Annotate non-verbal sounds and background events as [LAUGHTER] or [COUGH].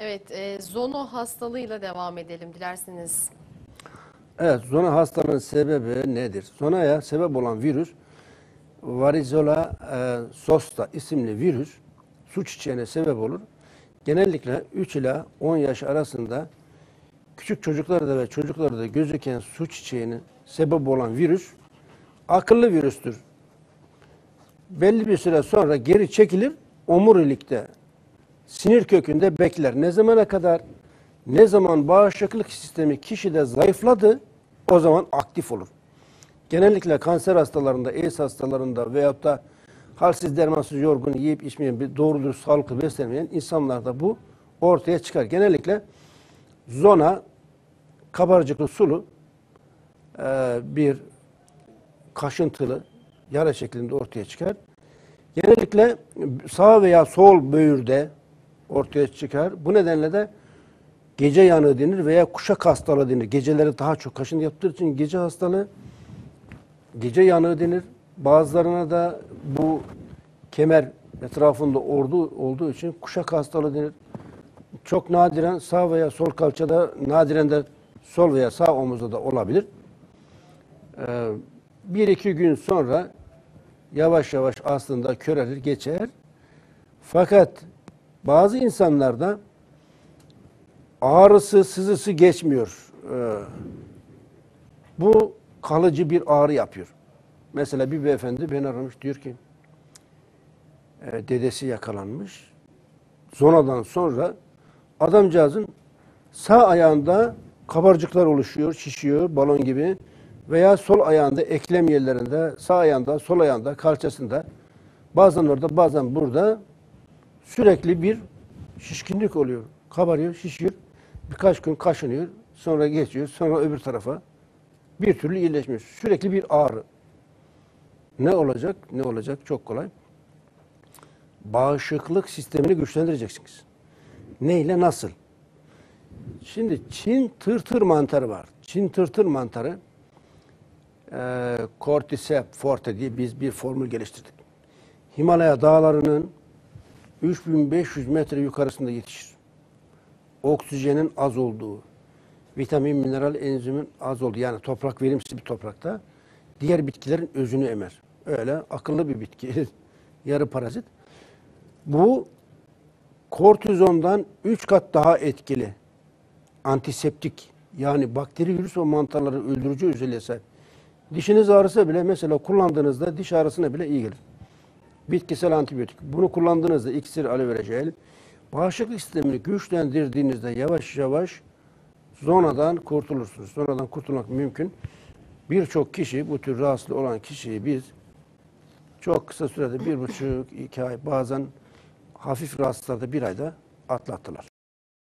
Evet, e, zono hastalığıyla devam edelim dilerseniz. Evet, zona hastalığının sebebi nedir? Zonaya sebep olan virüs Varicella e, zoster isimli virüs su çiçeğine sebep olur. Genellikle 3 ila 10 yaş arasında küçük çocuklarda ve çocuklarda gözüken su çiçeğine sebep olan virüs akıllı virüstür. Belli bir süre sonra geri çekilir, omurilikte sinir kökünde bekler. Ne zamana kadar? Ne zaman bağışıklık sistemi kişide zayıfladı, o zaman aktif olur. Genellikle kanser hastalarında, AIDS hastalarında veyahut da halsiz, dermansız, yorgun, yiyip içmeyen, bir doğru dürüst sağlıklı beslenmeyen insanlarda bu ortaya çıkar. Genellikle zona, kabarcıklı sulu e, bir kaşıntılı yara şeklinde ortaya çıkar. Genellikle sağ veya sol böğürde ortaya çıkar. Bu nedenle de gece yanığı denir veya kuşak hastalığı denir. Geceleri daha çok kaşıntı yaptığı için gece hastalığı, gece yanığı denir. Bazılarına da bu kemer etrafında ordu olduğu için kuşak hastalığı denir. Çok nadiren sağ veya sol kalçada, nadiren de sol veya sağ omuzda da olabilir. Ee, bir iki gün sonra yavaş yavaş aslında körelir, geçer. Fakat bazı insanlarda ağrısı, sızısı geçmiyor. Ee, bu kalıcı bir ağrı yapıyor. Mesela bir beyefendi beni aramış diyor ki e, dedesi yakalanmış. Zonadan sonra adamcağızın sağ ayağında kabarcıklar oluşuyor, şişiyor balon gibi veya sol ayağında eklem yerlerinde, sağ ayağında, sol ayağında, kalçasında bazen orada bazen burada sürekli bir şişkinlik oluyor. Kabarıyor, şişiyor. Birkaç gün kaşınıyor, sonra geçiyor, sonra öbür tarafa. Bir türlü iyileşmiyor. Sürekli bir ağrı. Ne olacak? Ne olacak? Çok kolay. Bağışıklık sistemini güçlendireceksiniz. Neyle, nasıl? Şimdi Çin tırtır mantarı var. Çin tırtır mantarı e, Cordyceps forte diye biz bir formül geliştirdik. Himalaya dağlarının 3500 metre yukarısında yetişir. Oksijenin az olduğu, vitamin, mineral, enzimin az olduğu yani toprak verimsiz bir toprakta diğer bitkilerin özünü emer. Öyle akıllı bir bitki. [LAUGHS] Yarı parazit. Bu kortizondan 3 kat daha etkili antiseptik yani bakteri, virüs ve mantarları öldürücü özelliğe sahip. Dişiniz ağrısa bile mesela kullandığınızda diş ağrısına bile iyi gelir. Bitkisel antibiyotik. Bunu kullandığınızda iksir, aloe vera jel, bağışıklık sistemini güçlendirdiğinizde yavaş yavaş zonadan kurtulursunuz. Zonadan kurtulmak mümkün. Birçok kişi, bu tür rahatsız olan kişiyi biz çok kısa sürede bir buçuk, iki ay bazen hafif rahatsızlarda bir ayda atlattılar.